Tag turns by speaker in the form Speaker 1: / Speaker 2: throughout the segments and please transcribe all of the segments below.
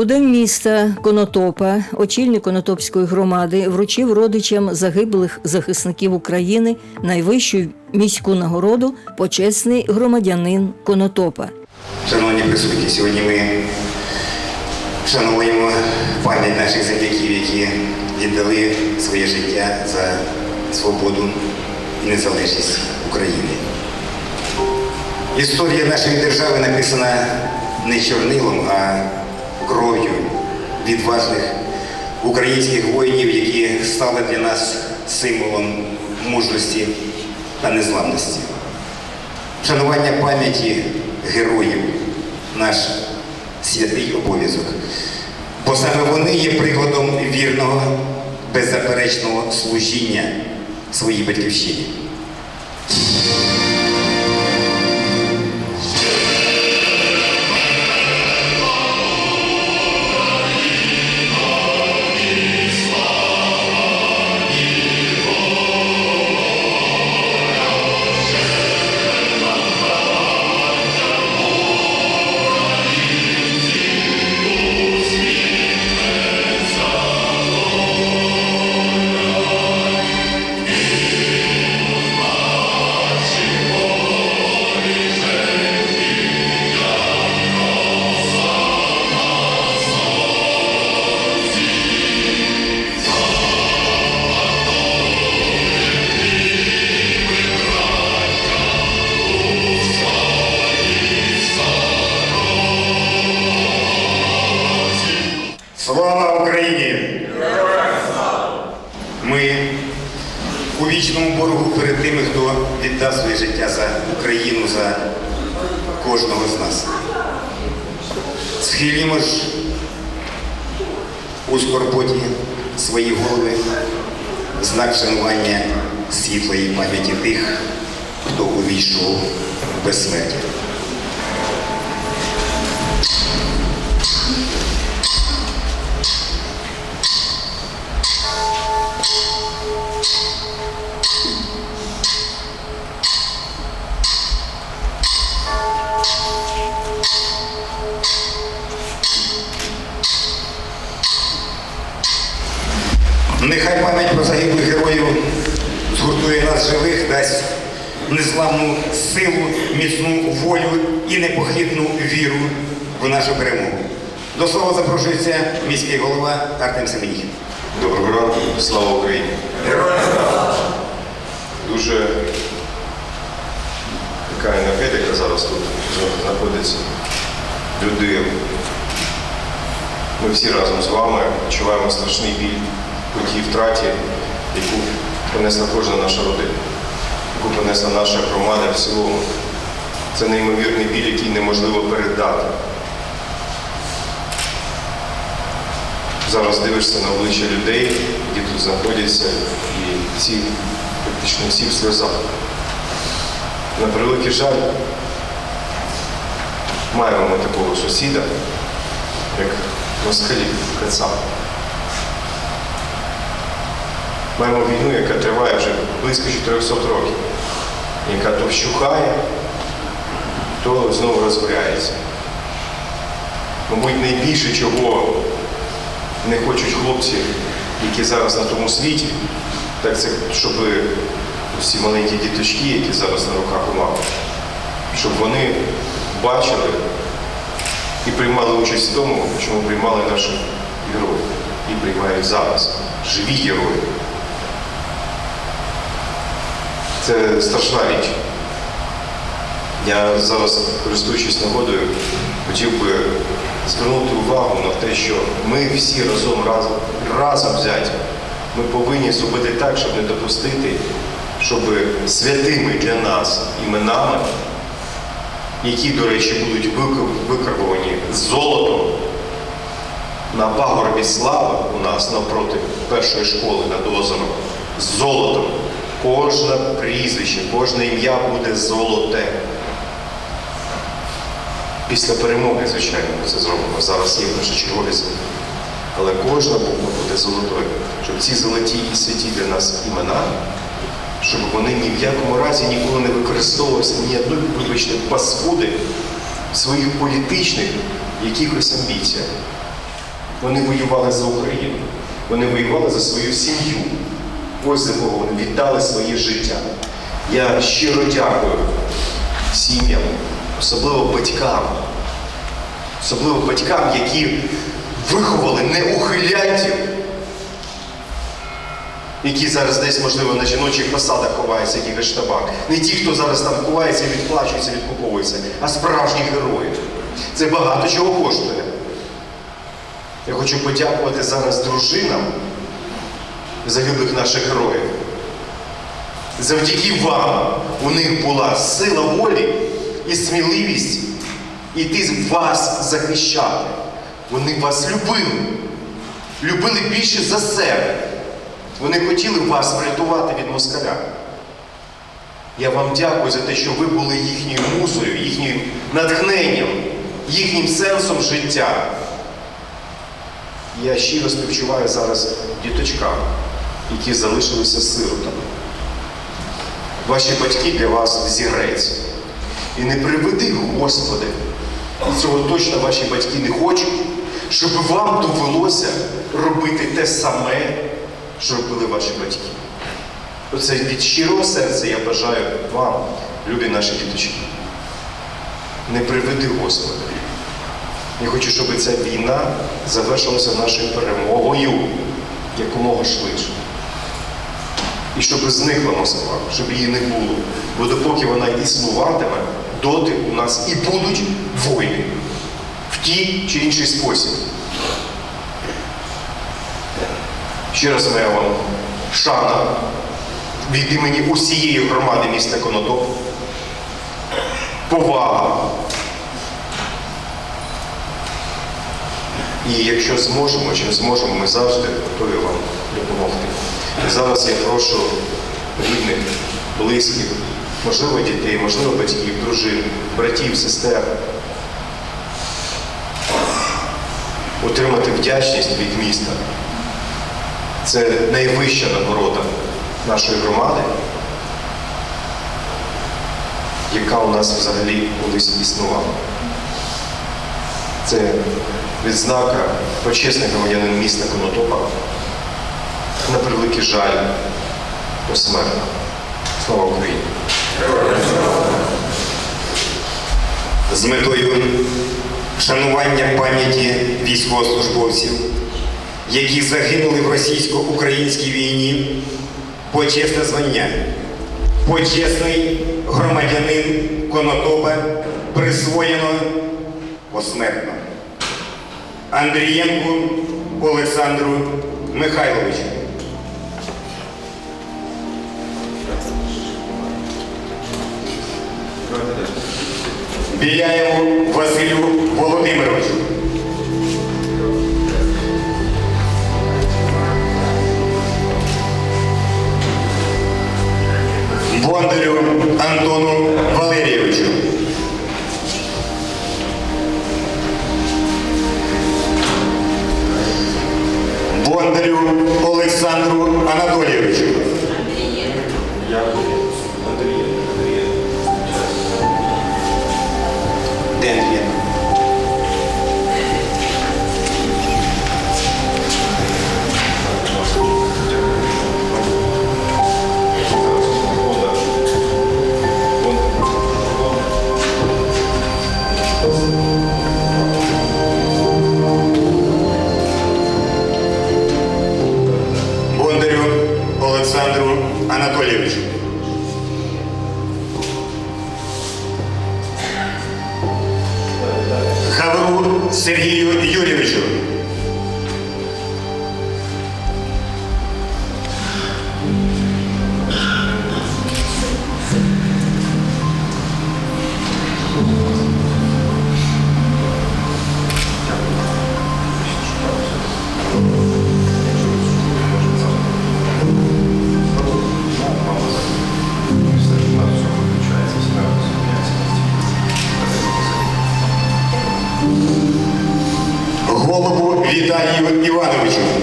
Speaker 1: У міста Конотопа очільник Конотопської громади вручив родичам загиблих захисників України найвищу міську нагороду почесний громадянин Конотопа.
Speaker 2: Шановні присутні, сьогодні ми вшановуємо пам'ять наших земляків, які віддали своє життя за свободу і незалежність України. Історія нашої держави написана не чорнилом, а кров'ю відважних українських воїнів, які стали для нас символом мужності та незламності. Вшанування пам'яті героїв наш святий обов'язок. Бо саме вони є прикладом вірного, беззаперечного служіння своїй батьківщині. Віддав своє життя за Україну, за кожного з нас. Схилімо ж у скорботі свої голови знак шанування світлої пам'яті тих, хто увійшов в безсмертя. Нехай пам'ять про загиблих героїв згуртує нас живих, дасть незламну силу, міцну волю і непохитну віру в нашу перемогу. До слова запрошується міський голова Артем Семеніх.
Speaker 3: Доброго ранку, слава Україні! Героям. Дуже така енергетика зараз тут знаходиться. Люди, ми всі разом з вами відчуваємо страшний біль по тій втраті, яку понесла кожна наша родина, яку понесла наша громада в цілому. Це неймовірний біль, який неможливо передати. Зараз дивишся на обличчя людей, які тут знаходяться, і всі, практично всі в сльозах. На превеликий жаль, маємо ми такого сусіда, як москалі Кацап. Маємо війну, яка триває вже близько 400 років, яка то вщухає, то знову розгоряється. Мабуть, найбільше чого не хочуть хлопці, які зараз на тому світі, так це щоб всі маленькі діточки, які зараз на руках у мами, щоб вони бачили і приймали участь в тому, чому приймали наші герої і приймають зараз. Живі герої. Це страшна річ. Я зараз, користуючись нагодою, хотів би звернути увагу на те, що ми всі разом разом, разом взяті. Ми повинні зробити так, щоб не допустити, щоб святими для нас іменами, які, до речі, будуть викар- викарбовані золотом на пагорбі слави у нас навпроти першої школи над озером, з золотом. Кожне прізвище, кожне ім'я буде золоте. Після перемоги, звичайно, ми це зробимо. Зараз є першочергові зміни. Але кожна буква буде золотою, щоб ці золоті і святі для нас імена, щоб вони ні в якому разі ніколи не використовувалися ні одної, вибачте, паскуди своїх політичних якихось амбіціях. Вони воювали за Україну. Вони воювали за свою сім'ю. Ось за вони віддали своє життя. Я щиро дякую сім'ям, особливо батькам, особливо батькам, які виховали неухилянтів, які зараз десь, можливо, на жіночих посадах ховаються, в якихось. Не ті, хто зараз там ховається, відплачується, відкуповується, а справжні герої. Це багато чого коштує. Я хочу подякувати зараз дружинам загиблих наших героїв. Завдяки вам у них була сила волі і сміливість іти вас захищати. Вони вас любили, любили більше за себе. Вони хотіли вас врятувати від москаля. Я вам дякую за те, що ви були їхньою музою, їхнім натхненням, їхнім сенсом життя. Я щиро співчуваю зараз діточкам, які залишилися сиротами. Ваші батьки для вас взірець. І не приведи, Господи, і цього точно ваші батьки не хочуть, щоб вам довелося робити те саме, що робили ваші батьки. Оце від щирого серця я бажаю вам, любі наші діточки. Не приведи, Господи. Я хочу, щоб ця війна завершилася нашою перемогою якомога швидше. І щоб зникла Москва, щоб її не було. Бо допоки вона існуватиме, доти у нас і будуть війни в тій чи інший спосіб. Ще раз моя вам шана від імені усієї громади міста Конотоп. Повага. І якщо зможемо чи зможемо, ми завжди готові вам допомогти. І зараз я прошу рідних, близьких, можливо, дітей, можливо, батьків, дружин, братів, сестер отримати вдячність від міста. Це найвища нагорода нашої громади, яка у нас взагалі колись існувала. Це відзнака почесний громадянин міста Конотопа. На превеликий жаль посмертно. Слава Україні!
Speaker 2: з метою шанування пам'яті військовослужбовців, які загинули в російсько-українській війні, почесне звання, почесний громадянин Конотопа присвоєно посмертно Андрієнку Олександру Михайловичу. Біляєву Василю Володимировичу. Бондарю Антону Валерійовичу. Бондарю Олександру Анатолійовичу. Віталію Івановичу.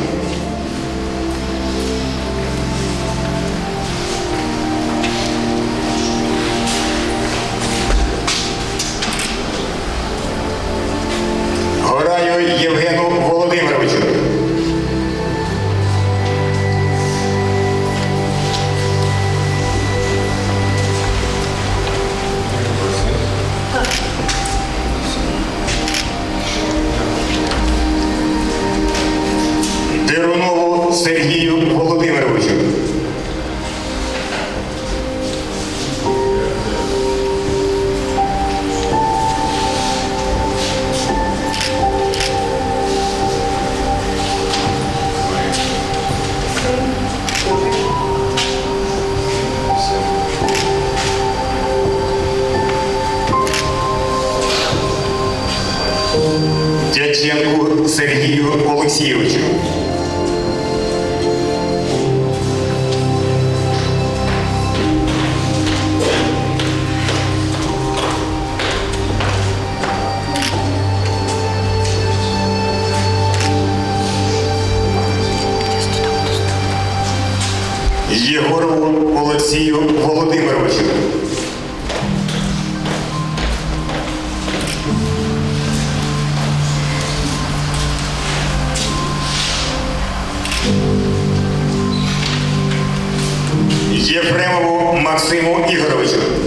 Speaker 2: Єфремову Максиму Ігоровичу.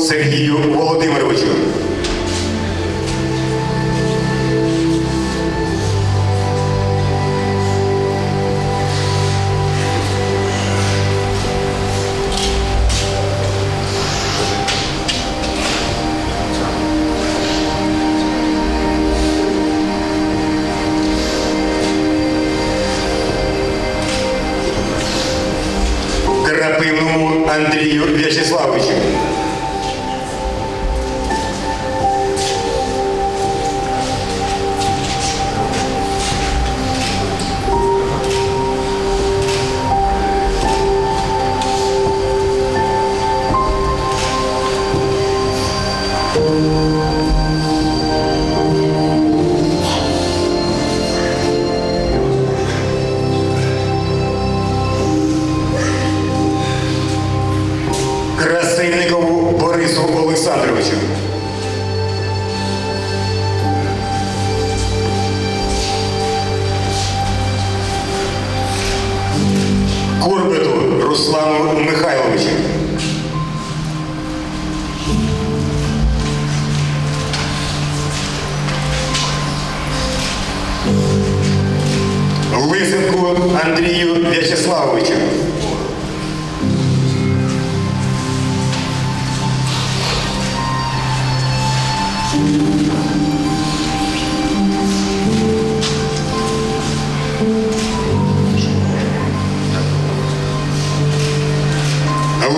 Speaker 2: Сергію Володимировичу.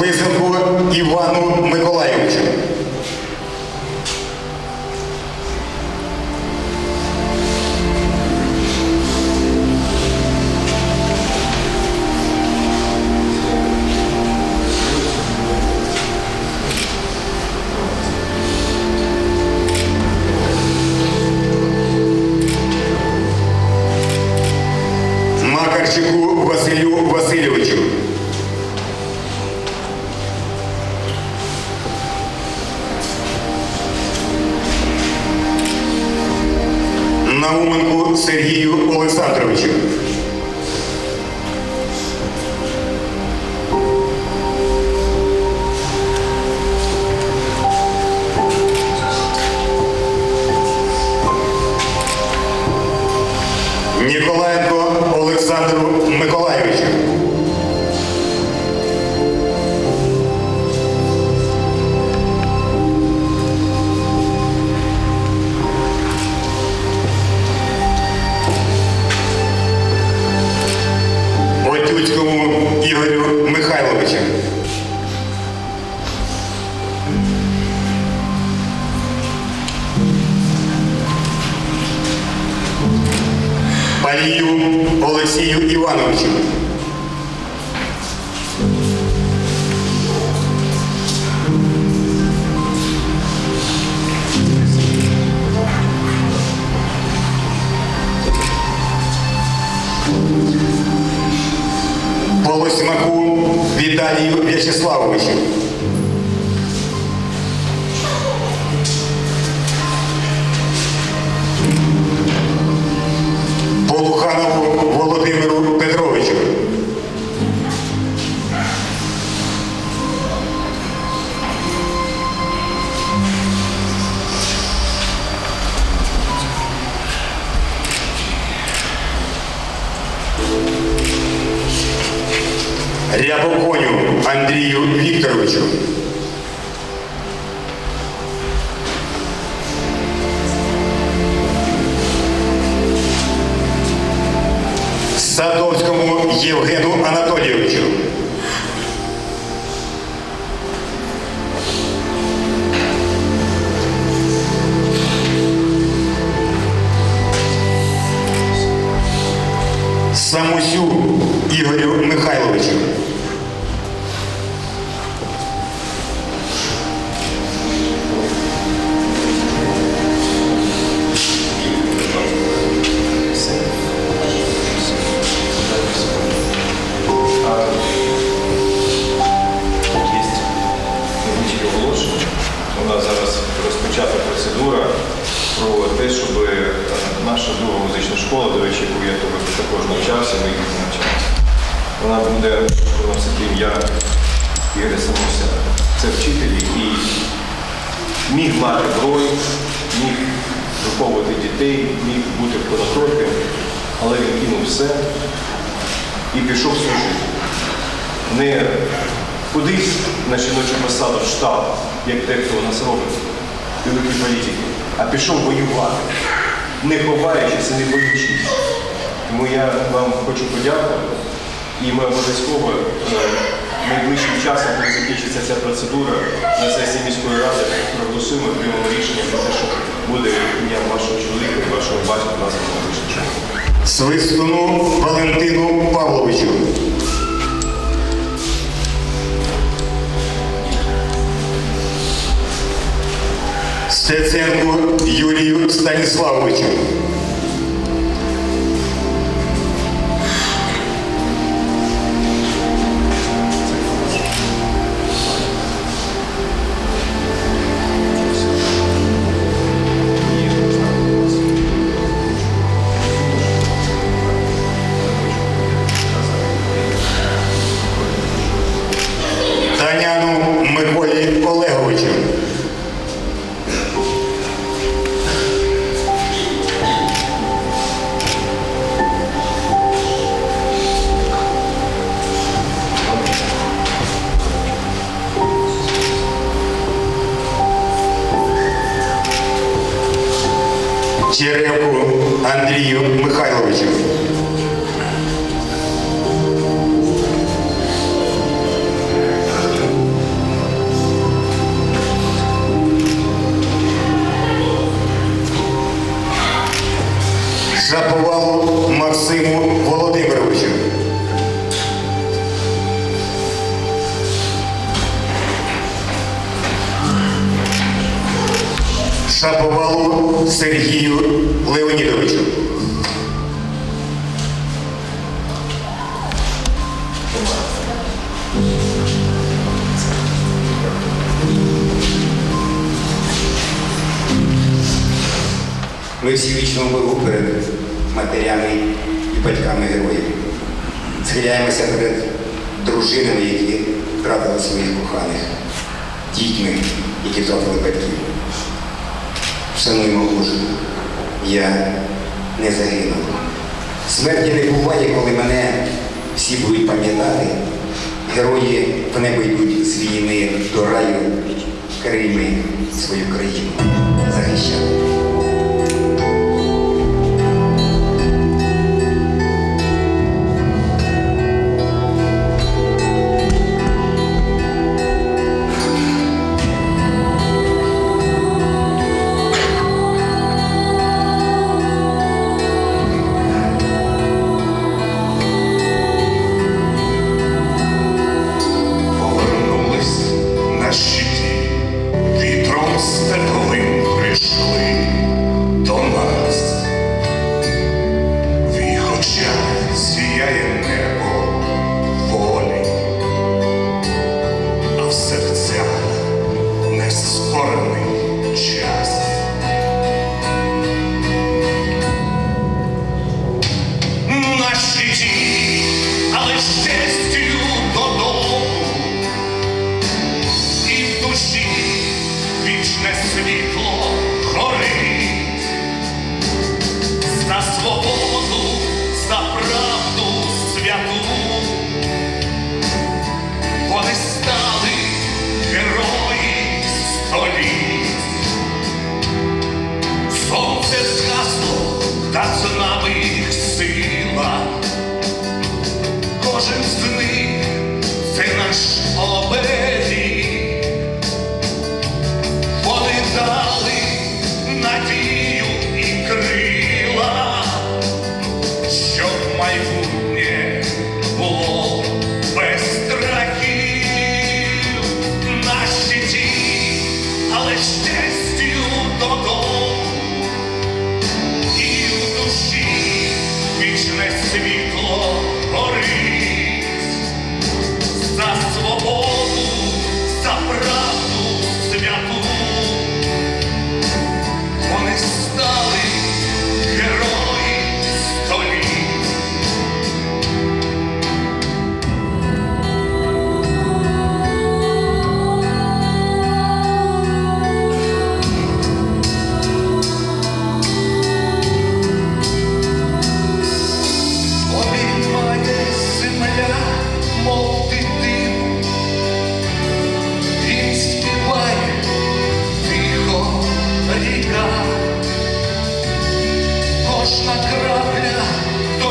Speaker 2: Високо Івану Науменку Сергію Олександровичу. Олексію Івановичу. Полосьмаку Віталію В'ячеславовичу. Рябоконю Андрію Вікторовичу. Садовському Євгену Анатолійовичу.
Speaker 3: Розпочата процедура про те, щоб е, наша друга музична школа, до речі, яку я також навчався, ми їх навчалися. Вона буде носити ім'я Ігоря Самуся. Це вчитель, який міг мати брою, міг виховувати дітей, міг бути в але він кинув все і пішов служити не кудись на жіночу посаду штаб, як дехто у нас робить, великі політики, а пішов воювати, не ховаючись і не боючись. Тому я вам хочу подякувати. І ми обов'язково е, найближчим часом, коли закінчиться ця процедура, на сесії міської ради проголосуємо, приймемо рішення про те, що буде ім'я вашого чоловіка вашого батька названо на вищій школі.
Speaker 2: Свистуну Валентину Павловичу. Стеценку Юрію Станіславовичу. Черевку Андрію Михайловичу. Ми всі вічно боргу перед матерями і батьками героїв. Схиляємося перед дружинами, які втратили своїх коханих, дітьми, які втратили батьків. Шануємо кожен, я не загинув. Смерті не буває, коли мене всі будуть пам'ятати. Герої в небо йдуть з війни до раю, Крими, свою країну захищати.
Speaker 4: destiny.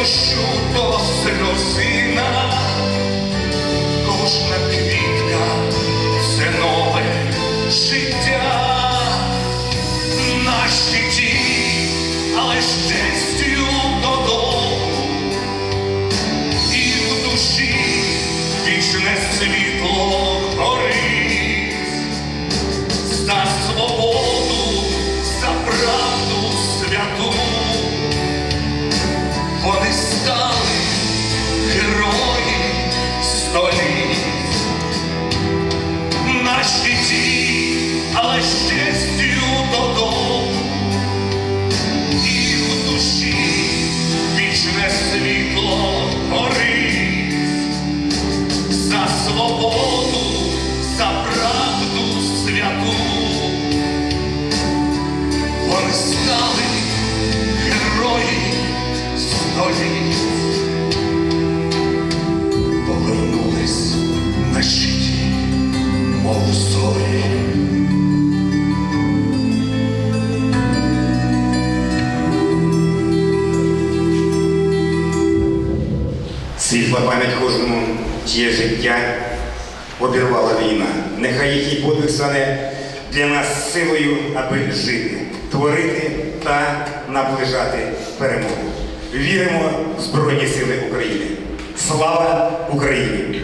Speaker 4: Пощупала сина, кожна квітка.
Speaker 2: аби жити, творити та наближати перемогу. Віримо в Збройні Сили України. Слава Україні!